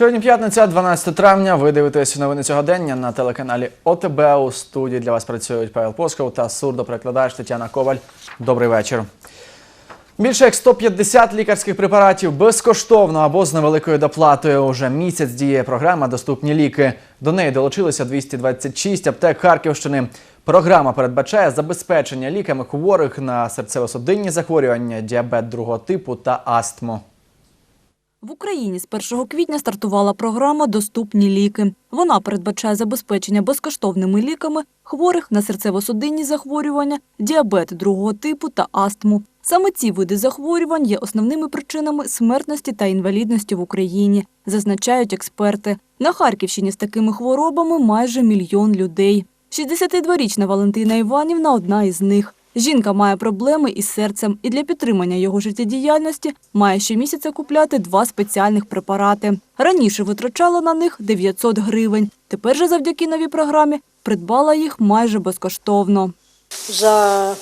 Сьогодні п'ятниця, 12 травня. Ви дивитесь новини сьогодення на телеканалі ОТБ. У студії для вас працюють Павел Посков та сурдоперекладач Тетяна Коваль. Добрий вечір. Більше як 150 лікарських препаратів безкоштовно або з невеликою доплатою. Уже місяць діє програма Доступні ліки. До неї долучилися 226 аптек Харківщини. Програма передбачає забезпечення ліками хворих на серцево-судинні захворювання, діабет другого типу та астму. В Україні з 1 квітня стартувала програма Доступні ліки. Вона передбачає забезпечення безкоштовними ліками хворих на серцево-судинні захворювання, діабет другого типу та астму. Саме ці види захворювань є основними причинами смертності та інвалідності в Україні, зазначають експерти. На Харківщині з такими хворобами майже мільйон людей. 62-річна Валентина Іванівна одна із них. Жінка має проблеми із серцем і для підтримання його життєдіяльності має щомісяця купляти два спеціальних препарати. Раніше витрачала на них 900 гривень. Тепер же завдяки новій програмі придбала їх майже безкоштовно. За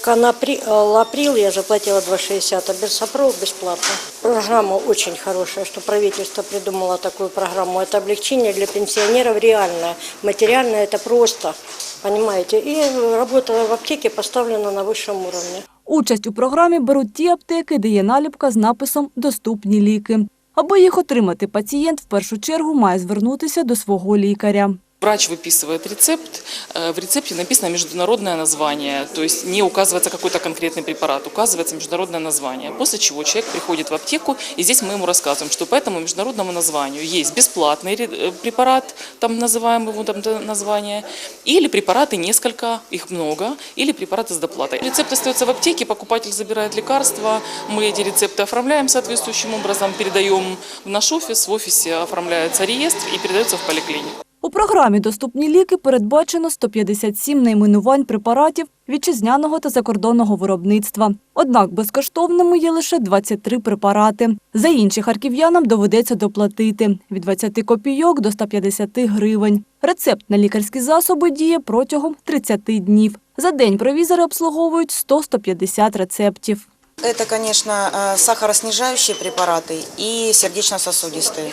Канаприл я заплатила 2,60, а Берсопрол бесплатно. Программа очень хорошая, что правительство придумало такую программу. Это облегчение для пенсионеров реальное. Материальное это просто, понимаете. И работа в аптеке поставлена на высшем уровне. Участь у програмі беруть ті аптеки, де є наліпка з написом Доступні ліки. Аби їх отримати, пацієнт в першу чергу має звернутися до свого лікаря. Врач выписывает рецепт, э, в рецепте написано международное название, то есть не указывается какой-то конкретный препарат, указывается международное название, после чего человек приходит в аптеку, и здесь мы ему рассказываем, что по этому международному названию есть бесплатный э, препарат, там называем его там название, или препараты несколько, их много, или препараты с доплатой. Рецепт остается в аптеке, покупатель забирает лекарства, мы эти рецепты оформляем соответствующим образом, передаем в наш офис, в офисе оформляется реестр и передается в поликлинику. У програмі «Доступні ліки» передбачено 157 найменувань препаратів вітчизняного та закордонного виробництва. Однак безкоштовними є лише 23 препарати. За інші харків'янам доведеться доплатити – від 20 копійок до 150 гривень. Рецепт на лікарські засоби діє протягом 30 днів. За день провізори обслуговують 100-150 рецептів. Это, конечно, э, сахароснижающие препараты и сердечно-сосудистые.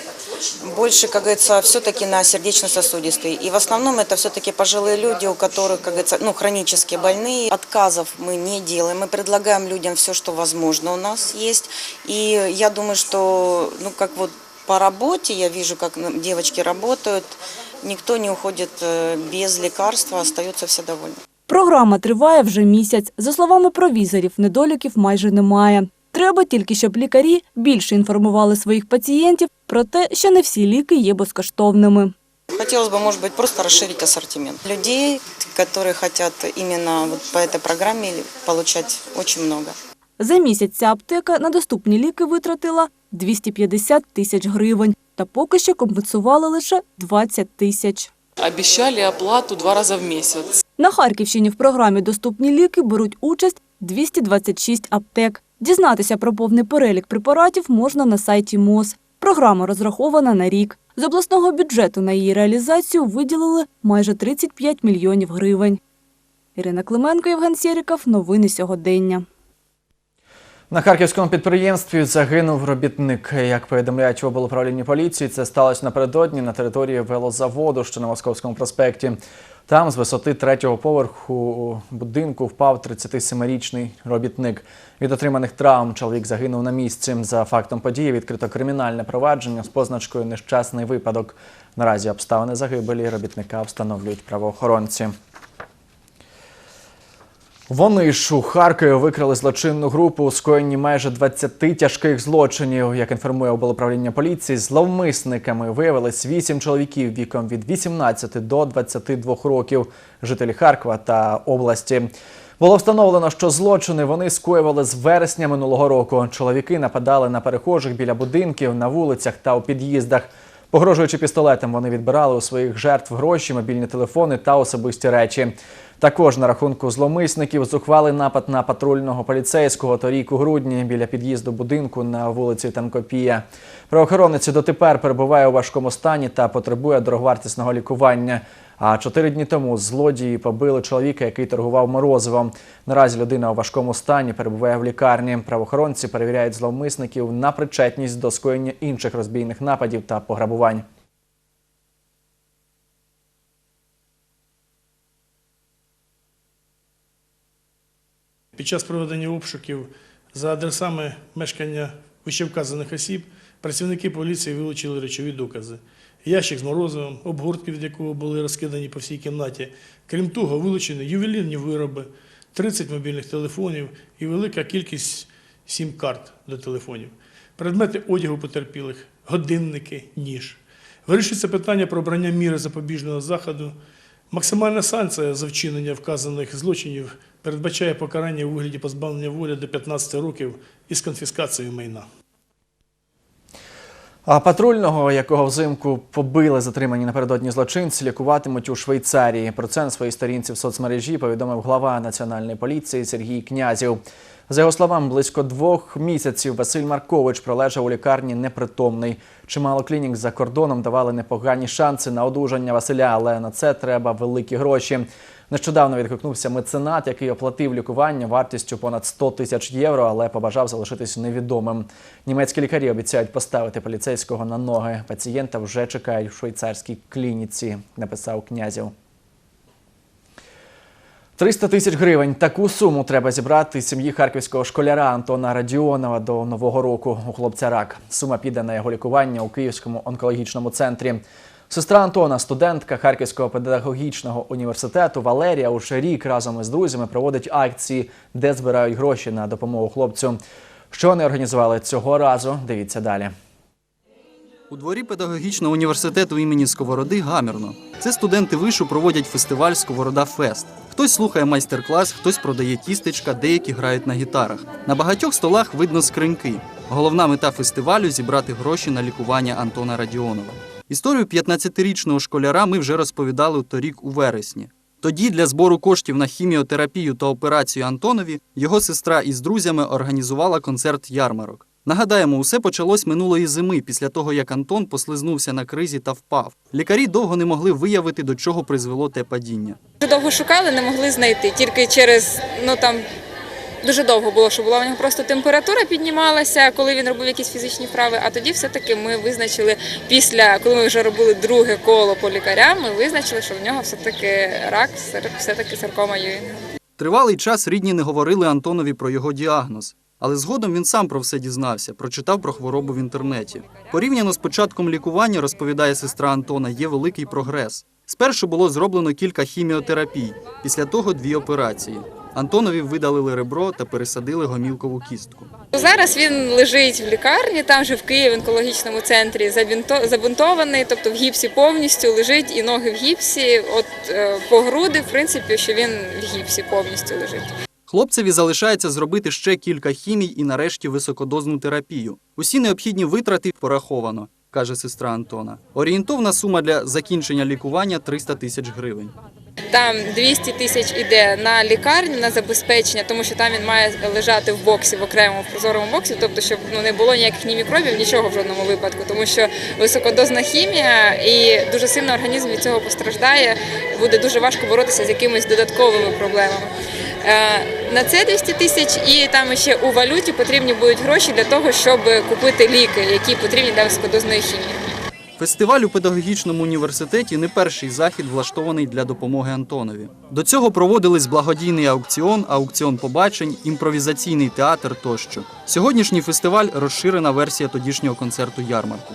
Больше, как говорится, все-таки на сердечно-сосудистые. И в основном это все-таки пожилые люди, у которых, как говорится, ну, хронически больные. Отказов мы не делаем. Мы предлагаем людям все, что возможно у нас есть. И я думаю, что, ну, как вот по работе, я вижу, как ну, девочки работают, никто не уходит э, без лекарства, остаются все довольны. Програма триває вже місяць. За словами провізорів, недоліків майже немає. Треба тільки, щоб лікарі більше інформували своїх пацієнтів про те, що не всі ліки є безкоштовними. Хотелось бы, может быть, просто расширить ассортимент. Людей, которые хотят именно вот по этой программе получать очень много. За місяць ця аптека на доступні ліки витратила 250 тисяч гривень. Та поки що компенсували лише 20 тисяч. Обещали оплату два раза в месяц. На Харківщині в програмі «Доступні ліки» беруть участь 226 аптек. Дізнатися про повний перелік препаратів можна на сайті МОЗ. Програма розрахована на рік. З обласного бюджету на її реалізацію виділили майже 35 мільйонів гривень. Ірина Клименко, Євген Сєріков. Новини сьогодення. На харківському підприємстві загинув робітник. Як повідомляють в облуправлінні поліції, це сталося напередодні на території велозаводу, що на Московському проспекті. Там з висоти третього поверху будинку впав 37-річний робітник. Від отриманих травм чоловік загинув на місці. За фактом події відкрито кримінальне провадження з позначкою нещасний випадок. Наразі обставини загибелі робітника встановлюють правоохоронці. Вони ж у Харкові викрили злочинну групу у скоєнні майже 20 тяжких злочинів. Як інформує облуправління поліції, зловмисниками виявилось 8 чоловіків віком від 18 до 22 років, жителі Харкова та області. Було встановлено, що злочини вони скоювали з вересня минулого року. Чоловіки нападали на перехожих біля будинків, на вулицях та у під'їздах. Погрожуючи пістолетом, вони відбирали у своїх жертв гроші, мобільні телефони та особисті речі. Також на рахунку зломисників зухвали напад на патрульного поліцейського торік у грудні біля під'їзду будинку на вулиці Танкопія. Правоохоронець дотепер перебуває у важкому стані та потребує дороговартісного лікування. А чотири дні тому злодії побили чоловіка, який торгував морозивом. Наразі людина у важкому стані перебуває в лікарні. Правоохоронці перевіряють зловмисників на причетність до скоєння інших розбійних нападів та пограбувань. Під час проведення обшуків за адресами мешкання вищевказаних осіб працівники поліції вилучили речові докази. Ящик з морозивом, обгортки, від якого були розкидані по всій кімнаті. Крім того, вилучені ювелірні вироби, 30 мобільних телефонів і велика кількість сім-карт до телефонів. Предмети одягу потерпілих, годинники, ніж. Вирішується питання про обрання міри запобіжного заходу. Максимальна санкція за вчинення вказаних злочинів передбачає покарання у вигляді позбавлення волі до 15 років із конфіскацією майна. А патрульного, якого взимку побили затримані напередодні злочинці, лікуватимуть у Швейцарії. Про це на своїй сторінці в соцмережі повідомив глава національної поліції Сергій Князів. За його словами, близько двох місяців Василь Маркович пролежав у лікарні непритомний. Чимало клінік за кордоном давали непогані шанси на одужання Василя, але на це треба великі гроші. Нещодавно відгукнувся меценат, який оплатив лікування вартістю понад 100 тисяч євро, але побажав залишитись невідомим. Німецькі лікарі обіцяють поставити поліцейського на ноги. Пацієнта вже чекають в швейцарській клініці, написав князів. 300 тисяч гривень. Таку суму треба зібрати сім'ї харківського школяра Антона Радіонова до нового року. У хлопця рак. Сума піде на його лікування у Київському онкологічному центрі. Сестра Антона, студентка Харківського педагогічного університету Валерія, уже рік разом із друзями проводить акції, де збирають гроші на допомогу хлопцю. Що вони організували цього разу? Дивіться далі. У дворі педагогічного університету імені Сковороди гамірно. Це студенти вишу проводять фестиваль Сковорода Фест. Хтось слухає майстер-клас, хтось продає тістечка, деякі грають на гітарах. На багатьох столах видно скриньки. Головна мета фестивалю зібрати гроші на лікування Антона Радіонова. Історію 15-річного школяра ми вже розповідали торік у вересні. Тоді для збору коштів на хіміотерапію та операцію Антонові його сестра із друзями організувала концерт ярмарок. Нагадаємо, усе почалось минулої зими, після того як Антон послизнувся на кризі та впав. Лікарі довго не могли виявити, до чого призвело те падіння. Довго шукали, не могли знайти. Тільки через ну там дуже довго було, що була у нього просто температура піднімалася, коли він робив якісь фізичні вправи. А тоді все-таки ми визначили після, коли ми вже робили друге коло по лікарям, ми визначили, що в нього все-таки рак, все-таки саркома Юінга. Тривалий час рідні не говорили Антонові про його діагноз. Але згодом він сам про все дізнався, прочитав про хворобу в інтернеті. Порівняно з початком лікування, розповідає сестра Антона, є великий прогрес. Спершу було зроблено кілька хіміотерапій, після того дві операції. Антонові видалили ребро та пересадили гомілкову кістку. Зараз він лежить в лікарні, там же в Києві в онкологічному центрі забинтований, тобто в гіпсі повністю лежить і ноги в гіпсі. От е, по груди, в принципі, що він в гіпсі повністю лежить. Хлопцеві залишається зробити ще кілька хімій і нарешті високодозну терапію. Усі необхідні витрати пораховано, каже сестра Антона. Орієнтовна сума для закінчення лікування 300 тисяч гривень. Там 200 тисяч іде на лікарню, на забезпечення, тому що там він має лежати в боксі, в окремому в прозорому боксі, тобто, щоб ну не було ніяких ні мікробів, нічого в жодному випадку, тому що високодозна хімія і дуже сильно організм від цього постраждає. Буде дуже важко боротися з якимись додатковими проблемами. Е, На це 200 тисяч, і там ще у валюті потрібні будуть гроші для того, щоб купити ліки, які потрібні для високодозної хімії. Фестиваль у педагогічному університеті не перший захід, влаштований для допомоги Антонові. До цього проводились благодійний аукціон, аукціон побачень, імпровізаційний театр тощо. Сьогоднішній фестиваль розширена версія тодішнього концерту ярмарку.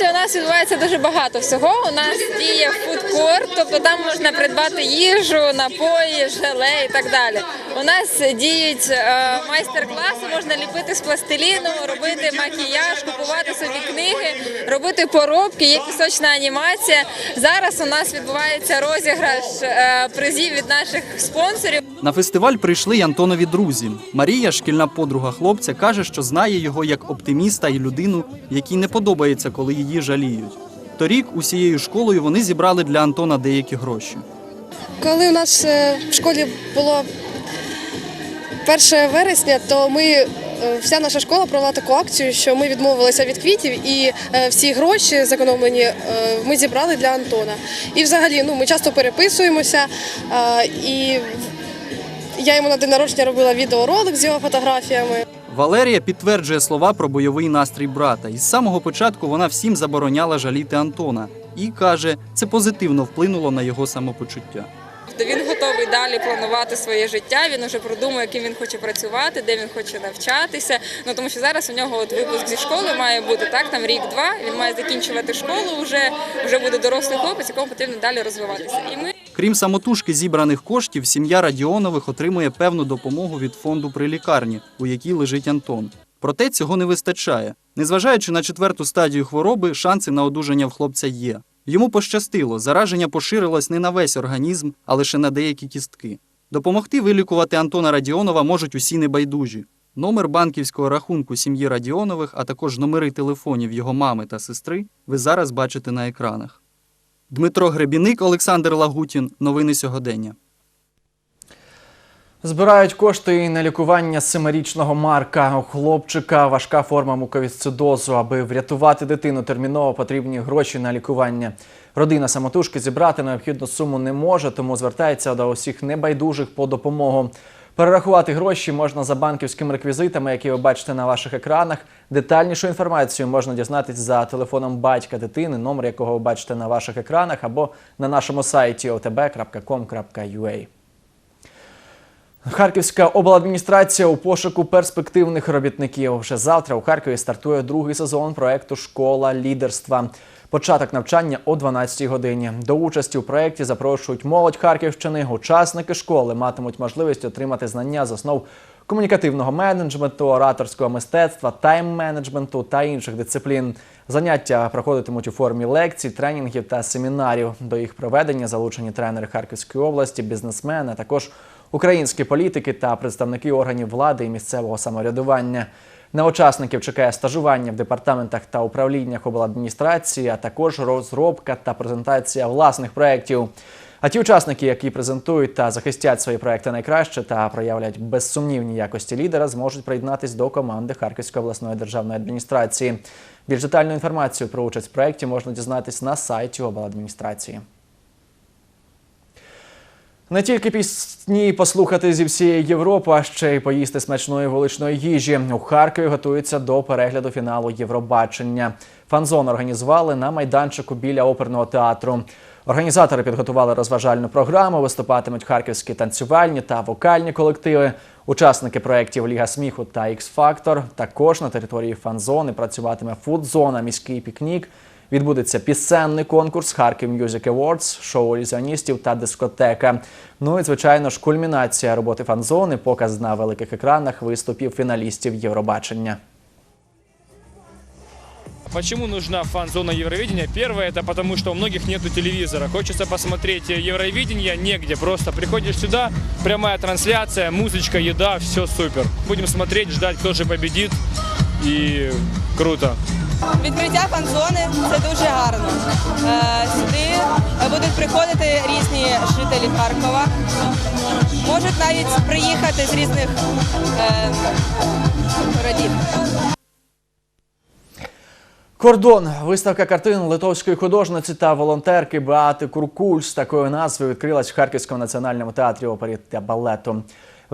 На у нас відбувається дуже багато всього. У нас діє фудкорт, тобто там можна придбати їжу, напої, желе і так далі. У нас діють е, майстер-класи, можна ліпити з пластиліну, робити макіяж, купувати собі книги, робити поробки, є пісочна анімація. Зараз у нас відбувається розіграш е, призів від наших спонсорів. На фестиваль прийшли й Антонові друзі. Марія, шкільна подруга хлопця, каже, що знає його як оптиміста і людину, якій не подобається, коли її жаліють. Торік усією школою вони зібрали для Антона деякі гроші. Коли у нас е, в школі було 1 вересня, то ми е, вся наша школа провела таку акцію, що ми відмовилися від квітів і е, всі гроші зекономлені ми зібрали для Антона. І взагалі ну, ми часто переписуємося. І я йому на день народження робила відеоролик з його фотографіями. Валерія підтверджує слова про бойовий настрій брата. І з самого початку вона всім забороняла жаліти Антона і каже, це позитивно вплинуло на його самопочуття. Тобто він готовий далі планувати своє життя. Він вже продумує, ким він хоче працювати, де він хоче навчатися. Ну тому що зараз у нього от випуск зі школи має бути так, там рік-два. Він має закінчувати школу. Вже вже буде дорослий хлопець, якому потрібно далі розвиватися. І ми Крім самотужки зібраних коштів, сім'я Радіонових отримує певну допомогу від фонду при лікарні, у якій лежить Антон. Проте цього не вистачає. Незважаючи на четверту стадію хвороби, шанси на одужання в хлопця є. Йому пощастило, зараження поширилось не на весь організм, а лише на деякі кістки. Допомогти вилікувати Антона Радіонова можуть усі небайдужі. Номер банківського рахунку сім'ї Радіонових, а також номери телефонів його мами та сестри ви зараз бачите на екранах. Дмитро Гребіник, Олександр Лагутін. Новини сьогодення. Збирають кошти на лікування семирічного Марка. У хлопчика важка форма муковісцидозу. Аби врятувати дитину, терміново потрібні гроші на лікування. Родина самотужки зібрати необхідну суму не може, тому звертається до усіх небайдужих по допомогу. Перерахувати гроші можна за банківськими реквізитами, які ви бачите на ваших екранах. Детальнішу інформацію можна дізнатись за телефоном батька дитини, номер якого ви бачите на ваших екранах, або на нашому сайті otb.com.ua. Харківська обладміністрація у пошуку перспективних робітників. Вже завтра у Харкові стартує другий сезон проекту Школа лідерства. Початок навчання о 12 годині. До участі у проєкті запрошують молодь Харківщини. Учасники школи матимуть можливість отримати знання з основ комунікативного менеджменту, ораторського мистецтва, тайм-менеджменту та інших дисциплін. Заняття проходитимуть у формі лекцій, тренінгів та семінарів. До їх проведення залучені тренери Харківської області, бізнесмени, а також українські політики та представники органів влади і місцевого самоврядування. На учасників чекає стажування в департаментах та управліннях обладміністрації, а також розробка та презентація власних проєктів. А ті учасники, які презентують та захистять свої проекти найкраще та проявлять безсумнівні якості лідера, зможуть приєднатись до команди Харківської обласної державної адміністрації. Більш детальну інформацію про участь в проєкті можна дізнатись на сайті обладміністрації. Не тільки пісні послухати зі всієї Європи, а ще й поїсти смачної вуличної їжі. У Харкові готуються до перегляду фіналу Євробачення. Фанзон організували на майданчику біля оперного театру. Організатори підготували розважальну програму. Виступатимуть харківські танцювальні та вокальні колективи. Учасники проєктів Ліга сміху та X-Factor. Також на території фан-зони працюватиме фудзона, міський пікнік. Відбудеться пісенний конкурс Харків Music Awards, шоу ілюзіоністів та дискотека. Ну і звичайно ж кульмінація роботи фан-зони, показ на великих екранах виступів фіналістів Євробачення. Почему нужна фан-зона Евровидения? Первое, это потому что у многих нету телевизора. Хочется посмотреть Евровидение негде. Просто приходишь сюда, прямая трансляция, музычка, еда, все супер. Будем смотреть, ждать, кто же победит. И круто. Відкриття фан-зони це дуже гарно. Е, Сюди будуть приходити різні жителі Харкова. Можуть навіть приїхати з різних е, родів. Кордон виставка картин литовської художниці та волонтерки Беати Куркуль з такою назвою відкрилась в Харківському національному театрі опері та балету.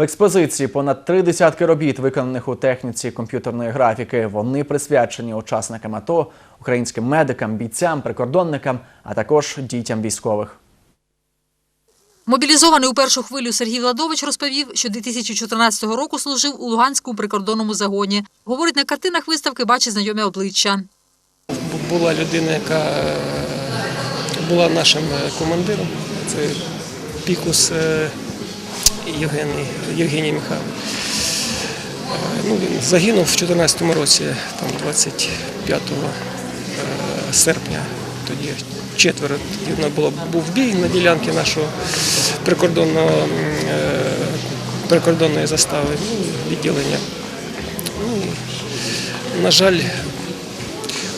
В експозиції понад три десятки робіт, виконаних у техніці комп'ютерної графіки. Вони присвячені учасникам АТО, українським медикам, бійцям, прикордонникам, а також дітям військових. Мобілізований у першу хвилю Сергій Владович розповів, що 2014 року служив у Луганському прикордонному загоні. Говорить, на картинах виставки бачить знайомі обличчя. була людина, яка е, була нашим е, командиром. Це Пікус е, Євгеній, Євгеній Михайлович. Е, Ну, він загинув в 2014 році, там 25 е, серпня. Тоді четверо було, був бій на ділянці нашого прикордонного, е, прикордонної застави, ну, відділення. Ну, і, на жаль,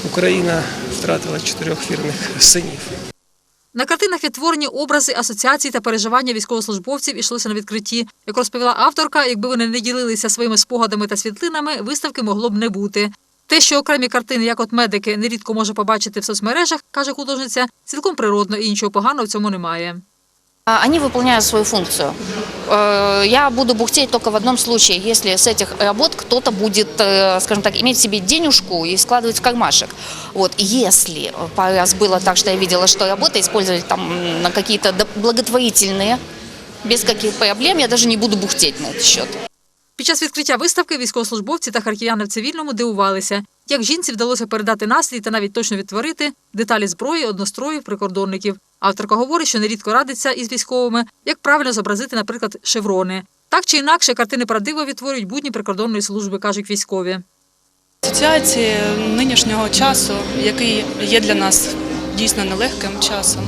Україна втратила чотирьох вірних синів. На картинах відтворені образи, асоціації та переживання військовослужбовців ішлося на відкритті. Як розповіла авторка, якби вони не ділилися своїми спогадами та світлинами, виставки могло б не бути. Те, що окремі картини, як от медики, нерідко може побачити в соцмережах, каже художниця, цілком природно і нічого поганого в цьому немає. А, Они выполняют свою функцию. Э, Я буду бухтеть только в одном случае, если с этих работ кто-то будет, э, скажем так, иметь в себе денежку и складывать в кармашек. Вот, если пару раз было так, что я видела, что работы использовали там на какие-то до- благотворительные, без каких проблем, я даже не буду бухтеть на этот счет. Під час відкриття виставки військовослужбовці та харків'яни в цивільному дивувалися, як жінці вдалося передати настрій та навіть точно відтворити деталі зброї, одностроїв, прикордонників. Авторка говорить, що нерідко радиться із військовими, як правильно зобразити, наприклад, шеврони. Так чи інакше, картини правдиво відтворюють будні прикордонної служби, кажуть військові. Асоціації нинішнього часу, який є для нас дійсно нелегким часом.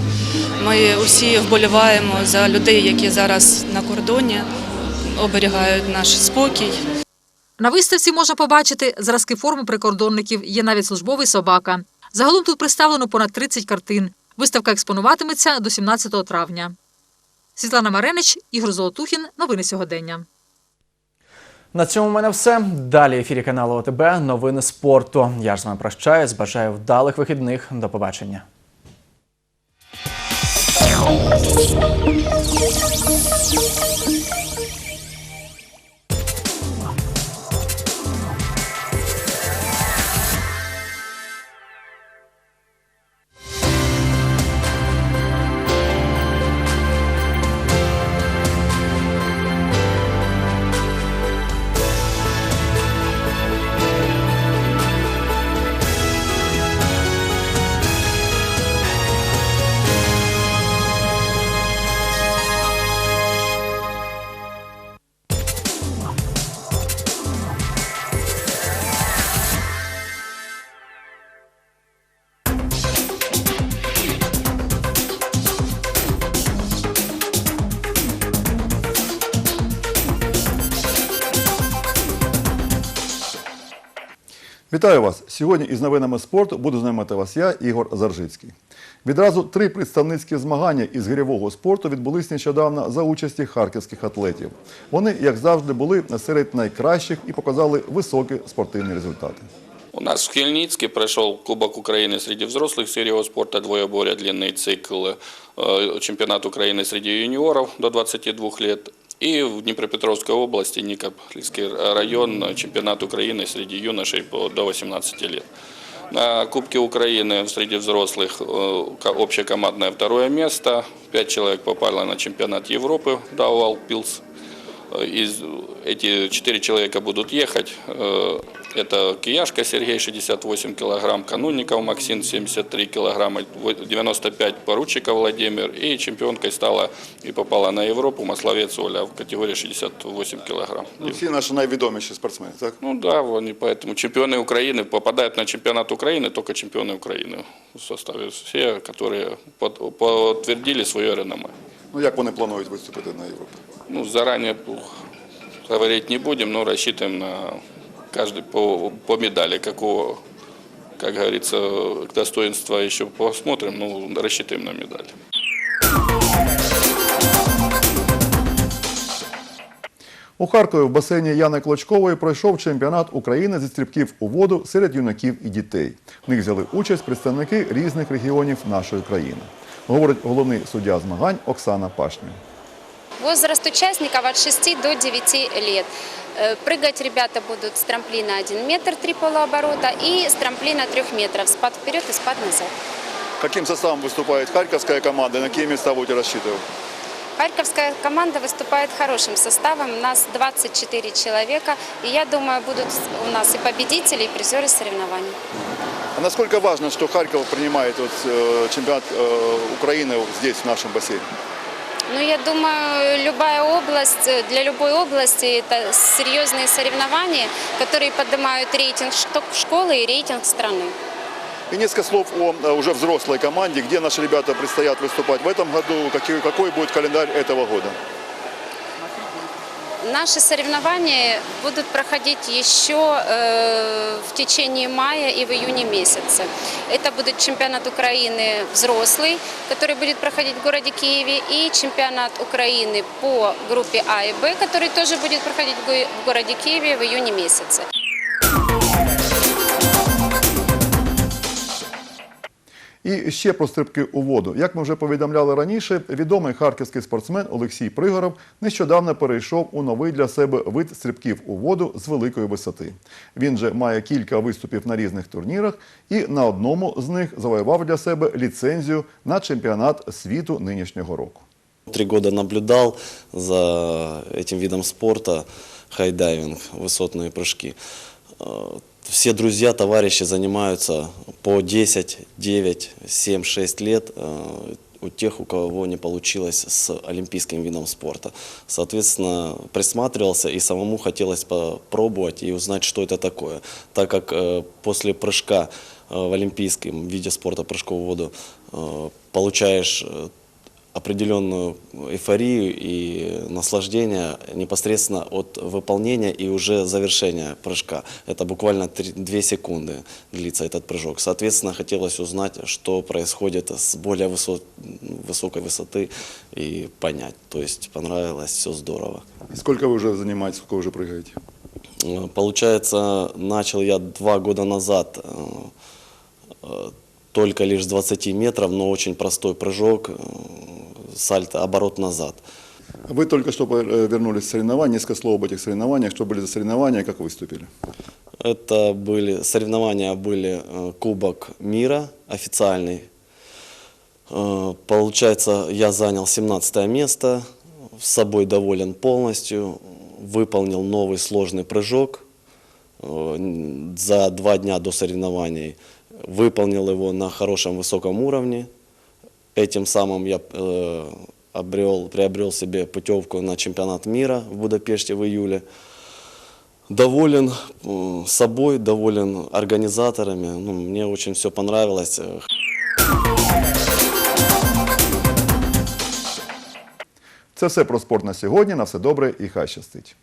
Ми усі вболіваємо за людей, які зараз на кордоні, оберігають наш спокій. На виставці можна побачити зразки форми прикордонників, є навіть службовий собака. Загалом тут представлено понад 30 картин. Виставка експонуватиметься до 17 травня. Світлана Маренич, Ігор Золотухін. Новини сьогодення. На цьому в мене все. Далі ефірі каналу ОТБ. Новини спорту. Я ж з вами прощаюсь. Бажаю вдалих вихідних. До побачення. Вітаю вас! Сьогодні із новинами спорту буду знайомити вас я, Ігор Заржицький. Відразу три представницькі змагання із гирьового спорту відбулись нещодавно за участі харківських атлетів. Вони, як завжди, були серед найкращих і показали високі спортивні результати. У нас в Хмельницке прошел Кубок Украины среди взрослых серийного спорта, двоеборья, длинный цикл, э, чемпионат Украины среди юниоров до 22 лет. И в Днепропетровской области, Никопольский район, э, чемпионат Украины среди юношей по- до 18 лет. На Кубке Украины среди взрослых э, ко- общекомандное второе место. Пять человек попало на чемпионат Европы Дауал Пилс. Э, Из, эти четыре человека будут ехать. Э, Это Кияшка Сергей, 68 килограмм, Канунников Максим, 73 килограмма, во- 95 Поручиков Владимир. И чемпионкой стала и попала на Европу Масловец Оля в категории 68 килограмм. Ну, всі наші найвідоміші спортсмени, так? Ну да, они поэтому чемпионы Украины попадают на чемпионат Украины, только чемпионы Украины в составе все, которые под- подтвердили свое реноме. Ну як вони планують виступити на Європі? Ну, заранее ух, говорить не будем, но рассчитываем на каждый по, по медали, какого, как говорится, достоинства еще посмотрим, ну, рассчитываем на медаль. У Харкові в басейні Яни Клочкової пройшов чемпіонат України зі стрибків у воду серед юнаків і дітей. В них взяли участь представники різних регіонів нашої країни. Говорить головний суддя змагань Оксана Пашня. Возраст участников от 6 до 9 лет. Э, Прыгать ребята будут с трамплина 1 метр, 3 полуоборота и с трамплина 3 метров. Спад вперед и спад назад. Каким составом выступает харьковская команда? На какие места будете рассчитывать? Харьковская команда выступает хорошим составом. У нас 24 человека. И я думаю, будут у нас и победители, и призеры соревнований. А насколько важно, что Харьков принимает вот, э, чемпионат э, Украины здесь, в нашем бассейне? Ну, я думаю, любая область, э, для любой области это серьезные соревнования, которые поднимают рейтинг што- школы и рейтинг страны. И несколько слов о э, уже взрослой команде, где наши ребята предстоят выступать в этом году, какой, какой будет календарь этого года. Наши соревнования будут проходить еще э, в течение мая и в июне месяце. Это будет чемпионат Украины взрослый, который будет проходить в городе Киеве, и чемпионат Украины по группе А и Б, который тоже будет проходить в го- в городе Киеве в июне месяце. І ще про стрибки у воду. Як ми вже повідомляли раніше, відомий харківський спортсмен Олексій Пригоров нещодавно перейшов у новий для себе вид стрибків у воду з великої висоти. Він же має кілька виступів на різних турнірах і на одному з них завоював для себе ліцензію на чемпіонат світу нинішнього року. Три года наблюдал за этим видом спорта, хайдайвинг, высотные прыжки. Э, Все друзья, товарищи занимаются по 10, 9, 7, 6 лет э, у тех, у кого не получилось с олимпийским видом спорта. Соответственно, присматривался и самому хотелось попробовать и узнать, что это такое. Так как э, после прыжка в олимпийском виде спорта прыжков в воду получаешь определенную эйфорию и наслаждение непосредственно от выполнения и уже завершения прыжка. Это буквально 2 секунды длится этот прыжок. Соответственно, хотелось узнать, что происходит с более высо- высокой высоты и понять. То есть понравилось, все здорово. Сколько ви вже займаєтесь, скільки ви вже пригаєте? Э, Получается, начал я два года назад э, э, только лишь с 20 метров, но очень простой прыжок, э, сальто, оборот назад. Вы только что э, вернулись с соревнований. Несколько слов об этих соревнованиях. Что были за соревнования, как выступили? Это были соревнования, были э, Кубок мира официальный. Э, Получается, я занял 17 место, с собой доволен полностью, выполнил новый сложный прыжок за два дня до соревнований. Выполнил его на хорошем высоком уровне. Этим самым я э, обрел, приобрел себе путевку на чемпионат мира в Будапеште в июле. Доволен э, собой, доволен организаторами. Ну, мне очень все понравилось. Э, Це все про спорт на сьогодні. На все добре і хай щастить.